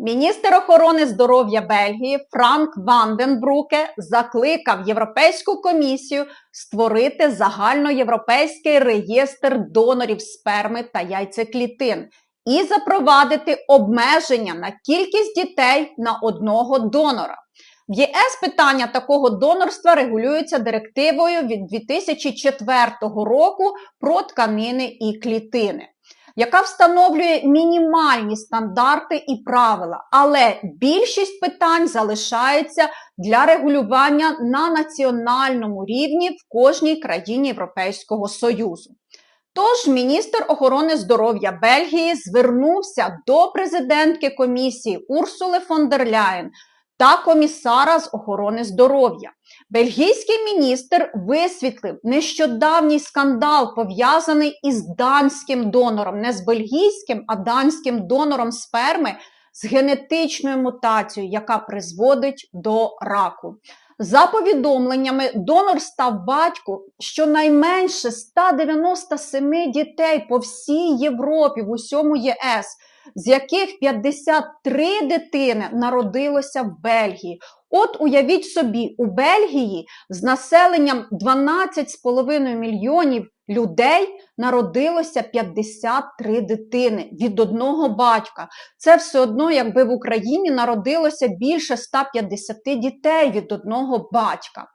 Міністр охорони здоров'я Бельгії Франк Ванденбруке закликав Європейську комісію створити загальноєвропейський реєстр донорів сперми та яйцеклітин і запровадити обмеження на кількість дітей на одного донора. В ЄС питання такого донорства регулюється директивою від 2004 року про тканини і клітини яка встановлює мінімальні стандарти і правила, але більшість питань залишається для регулювання на національному рівні в кожній країні Європейського Союзу. Тож міністр охорони здоров'я Бельгії звернувся до президентки комісії Урсули фон дер Ляєн та комісара з охорони здоров'я. Бельгійський міністр висвітлив нещодавній скандал, пов'язаний із данським донором, не з бельгійським, а данським донором сперми з генетичною мутацією, яка призводить до раку. За повідомленнями, донор став батько щонайменше 197 дітей по всій Європі, в усьому ЄС з яких 53 дитини народилося в Бельгії. От уявіть собі, у Бельгії з населенням 12,5 мільйонів людей народилося 53 дитини від одного батька. Це все одно, якби в Україні народилося більше 150 дітей від одного батька.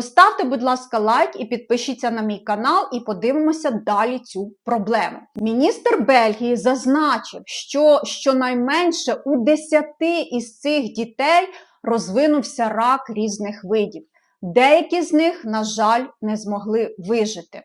Поставте, будь ласка, лайк і підпишіться на мій канал, і подивимося далі цю проблему. Міністр Бельгії зазначив, що щонайменше у 10 із цих дітей розвинувся рак різних видів. Деякі з них, на жаль, не змогли вижити.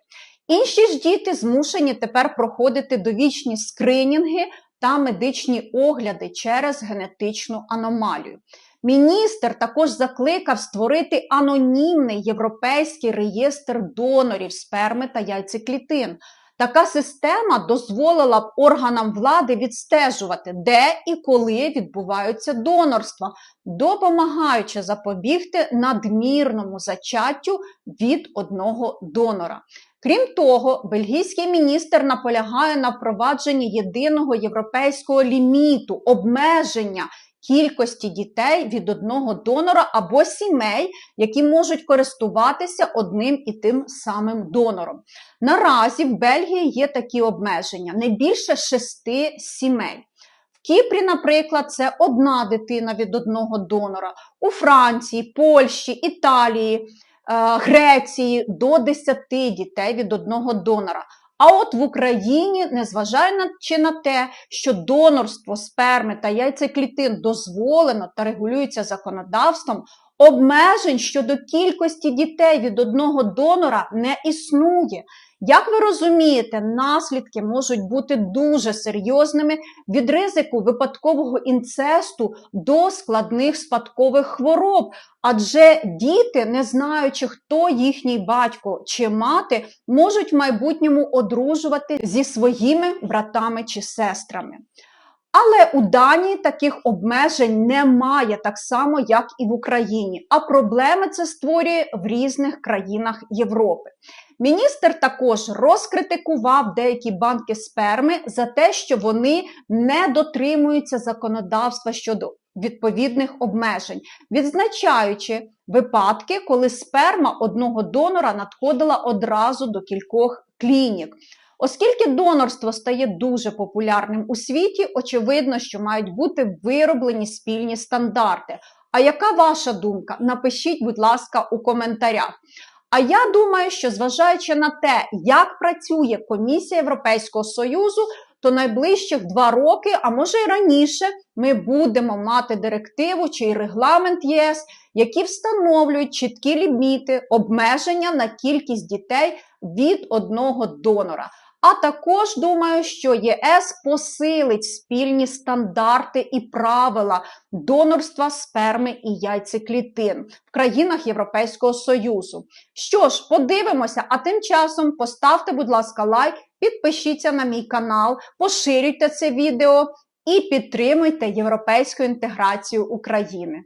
Інші ж діти змушені тепер проходити довічні скринінги та медичні огляди через генетичну аномалію. Міністр також закликав створити анонімний європейський реєстр донорів сперми та яйцеклітин. Така система дозволила б органам влади відстежувати, де і коли відбуваються донорства, допомагаючи запобігти надмірному зачаттю від одного донора. Крім того, бельгійський міністр наполягає на впровадженні єдиного європейського ліміту обмеження кількості дітей від одного донора або сімей, які можуть користуватися одним і тим самим донором. Наразі в Бельгії є такі обмеження: не більше шести сімей. В Кіпрі, наприклад, це одна дитина від одного донора, у Франції, Польщі, Італії, е, Греції до 10 дітей від одного донора. А от в Україні, незважаючи на те, що донорство сперми та яйцеклітин дозволено та регулюється законодавством, обмежень щодо кількості дітей від одного донора не існує. Як ви розумієте, наслідки можуть бути дуже серйозними від ризику випадкового інцесту до складних спадкових хвороб, адже діти, не знаючи, хто їхній батько чи мати, можуть в майбутньому одружувати зі своїми братами чи сестрами. Але у Данії таких обмежень немає, так само, як і в Україні. А проблеми це створює в різних країнах Європи. Міністр також розкритикував деякі банки сперми за те, що вони не дотримуються законодавства щодо відповідних обмежень, відзначаючи випадки, коли сперма одного донора надходила одразу до кількох клінік. Оскільки донорство стає дуже популярним у світі, очевидно, що мають бути вироблені спільні стандарти. А яка ваша думка? Напишіть, будь ласка, у коментарях. А я думаю, що зважаючи на те, як працює Комісія Європейського Союзу, то найближчих два роки, а може й раніше, ми будемо мати директиву чи регламент ЄС, які встановлюють чіткі ліміти, обмеження на кількість дітей від одного донора. А також думаю, що ЄС посилить спільні стандарти і правила донорства сперми і яйцеклітин в країнах Європейського Союзу. Що ж, подивимося, а тим часом поставте, будь ласка, лайк, підпишіться на мій канал, поширюйте це відео і підтримуйте європейську інтеграцію України.